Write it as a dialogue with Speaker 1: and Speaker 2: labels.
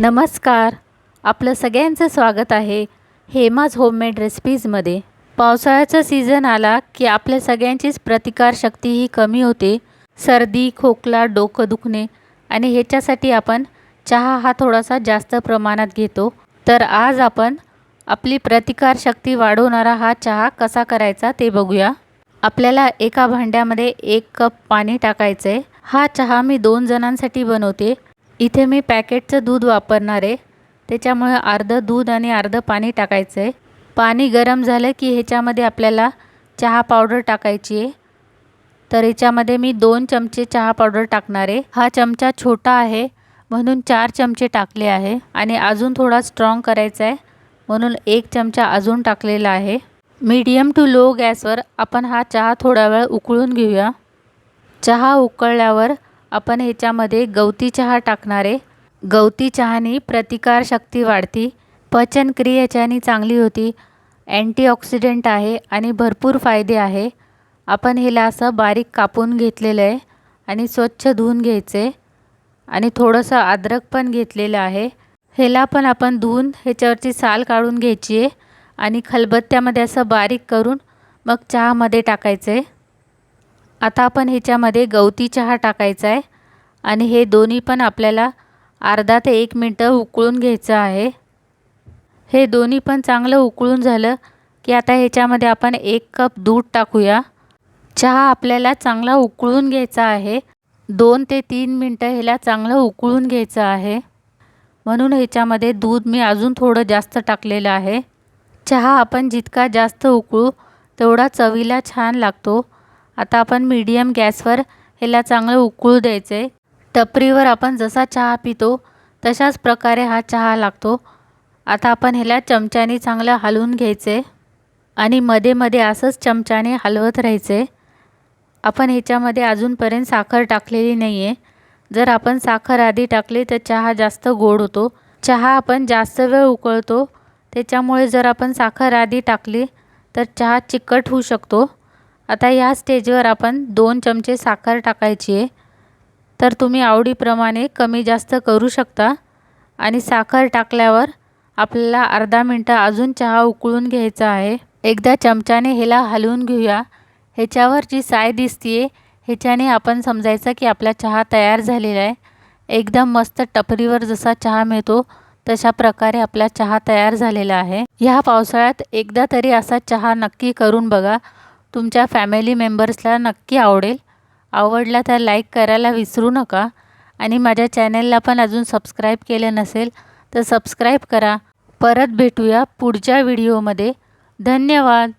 Speaker 1: नमस्कार. आपलं सगळ्यांचं स्वागत आहे हेमाज होममेड रेसिपीजमध्ये. पावसाळ्याचा सीझन आला की आपल्या सगळ्यांचीच प्रतिकारशक्ती ही कमी होते. सर्दी खोकला डोकं दुखणे आणि ह्याच्यासाठी आपण चहा हा थोडासा जास्त प्रमाणात घेतो. तर आज आपण आपली प्रतिकारशक्ती वाढवणारा हा चहा कसा करायचा ते बघूया. आपल्याला एका भांड्यामध्ये एक कप पाणी टाकायचं आहे हा चहा मी दोन जणांसाठी बनवते. इथे मी पॅकेटचं दूध वापरणार आहे. त्याच्यामुळे अर्धं दूध आणि अर्धं पाणी टाकायचं आहे पाणी गरम झालं की ह्याच्यामध्ये आपल्याला चहा पावडर टाकायची आहे. तर ह्याच्यामध्ये मी दोन चमचे चहा पावडर टाकणार आहे. हा चमचा छोटा आहे म्हणून चार चमचे टाकले आहे. आणि अजून थोडा स्ट्रॉंग करायचा आहे म्हणून एक चमचा अजून टाकलेला आहे. मीडियम टू लो गॅसवर आपण हा चहा थोडा वेळ उकळून घेऊया. चहा उकळल्यावर आपण ह्याच्यामध्ये गवती चहा टाकणार आहे. गवती चहानी प्रतिकारशक्ती वाढती. पचनक्रिया चांगली होती. अँटीऑक्सिडंट आहे आणि भरपूर फायदे आहे. आपण ह्याला असं बारीक कापून घेतलेलं आहे आणि स्वच्छ धुवून घ्यायचे. आणि थोडंसं अद्रक पण घेतलेलं आहे. ह्याला पण आपण धुवून ह्याच्यावरची साल काढून घ्यायची आहे. आणि खलबत्त्यामध्ये असं बारीक करून मग चहामध्ये टाकायचं. आहे आता आपण ह्याच्यामध्ये गवती चहा टाकायचा आहे. आणि हे दोन्ही पण आपल्याला अर्धा ते एक मिनटं उकळून घ्यायचं आहे. हे दोन्ही पण चांगलं उकळून झालं की आता ह्याच्यामध्ये आपण एक कप दूध टाकूया. चहा आपल्याला चांगला उकळून घ्यायचा आहे. दोन ते तीन मिनटं ह्याला चांगलं उकळून घ्यायचं आहे. म्हणून ह्याच्यामध्ये दूध मी अजून थोडं जास्त टाकलेलं आहे. चहा आपण जितका जास्त उकळू तेवढा चवीला छान लागतो. आता आपण मीडियम गॅसवर ह्याला चांगलं उकळू द्यायचं. आहे टपरीवर आपण जसा चहा पितो तशाच प्रकारे हा चहा लागतो. आता आपण ह्याला चमच्याने चांगलं हलवून घ्यायचं आहे आणि मध्ये मध्ये असंच चमच्याने हलवत राहायचं. आहे आपण ह्याच्यामध्ये अजूनपर्यंत साखर टाकलेली नाही आहे जर आपण साखर आधी टाकली तर चहा जास्त गोड होतो. चहा आपण जास्त वेळ उकळतो. त्याच्यामुळे जर आपण साखर आधी टाकली तर चहा चिकट होऊ शकतो. आता या स्टेजवर आपण दोन चमचे साखर टाकायची आहे. तर तुम्ही आवडीप्रमाणे कमी जास्त करू शकता. आणि साखर टाकल्यावर आपल्याला अर्धा मिनटं अजून चहा उकळून घ्यायचा आहे. एकदा चमच्याने ह्याला हलवून घेऊया. ह्याच्यावर जी साय दिसते आहे ह्याच्याने आपण समजायचं की आपला चहा तयार झालेला आहे. एकदम मस्त टपरीवर जसा चहा मिळतो तशा प्रकारे आपला चहा तयार झालेला आहे. ह्या पावसाळ्यात एकदा तरी असा चहा नक्की करून बघा. तुमच्या फॅमिली मेंबर्सला नक्की आवडेल. आवडला तर लाईक करायला विसरू नका. आणि माझ्या चॅनलला पण अजून सबस्क्राईब केलं नसेल तर सबस्क्राईब करा. परत भेटूया पुढच्या व्हिडिओमध्ये धन्यवाद!